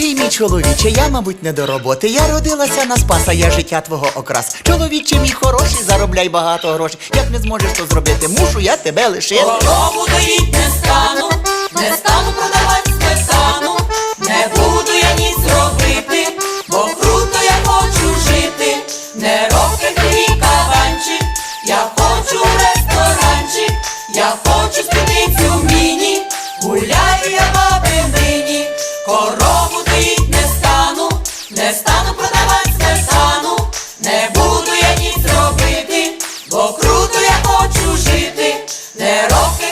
Дорогий мій чоловіче, я, мабуть, не до роботи. Я родилася на спаса, я життя твого окрас. Чоловіче мій хороший, заробляй багато грошей. Як не зможеш то зробити, мушу я тебе лишити. Корову доїть не стану, не стану продавати сметану, не буду я ніц робити, бо круто я хочу жити, не роки твій кабанчик, я хочу ресторанчик, я хочу спідницю міні, гуляю я бабинині, корову не стану, не стану продавати стану, не буду я ніц робити, бо круто я хочу жити, не роки